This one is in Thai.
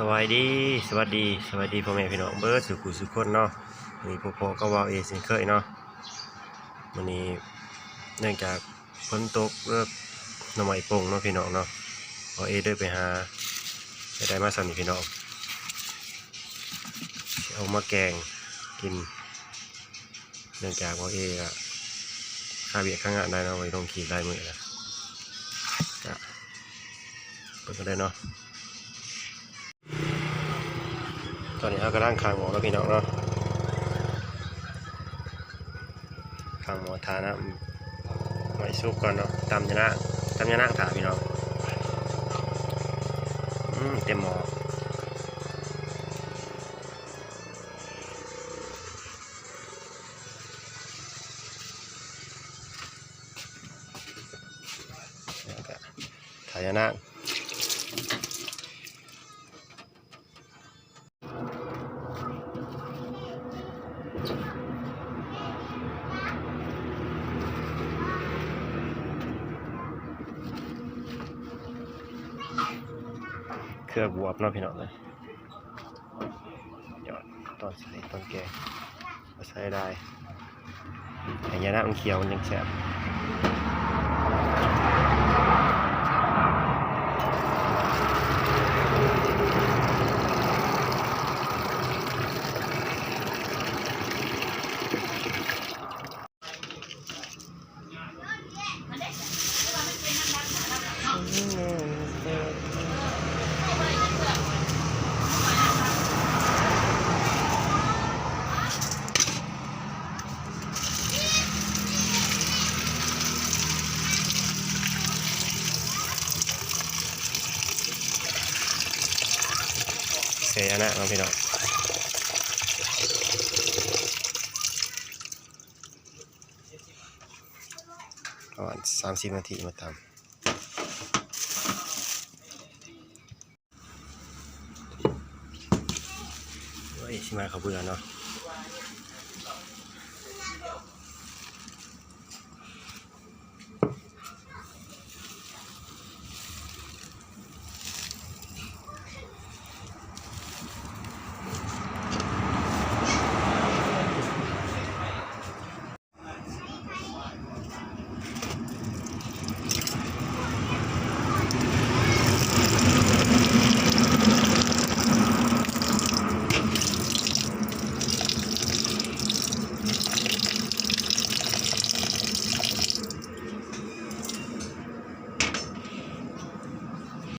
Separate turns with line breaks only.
สวัสดี สวัสดี สวัสดีพ่อแม่พี่น้องเบิร์ดสุขุสุขคนเนาะวันนี้พ่อพ่อก็ว่าเอซินเคยเนาะวันนี้เนื่องจากฝนตกเลิกหน่อไม้ปงเนาะพี่น้องเนาะพอเอเดินไปหาไปได้มาสั่นพี่น้องเอามาแกงกิน เนื่องจากว่าเออะค่าเบียดข้างงานได้เนาะไว้ลงขีดได้มือละจะเปิดกันได้เนาะ ต อนนี้เราก็ร่างคางหมอแล้วพี่น้องเนาะคางหมอทานะไว้ซุปก่อนเนาะตำยานะตำยานะถาพี่น้องอืมเต็มหมอแล้วก็ถายานะ เครือบวบเนาะพี่น้องเลยยอดตอนใส่ตอนแก่ใส่ได้ไอ้ยานะมันเขียวมันยังแสบ เสียนะเนาพี่น้องประมาณสามสิบนาทีมาทำเฮ้ยชิมาเขาวเบื่อเนาะ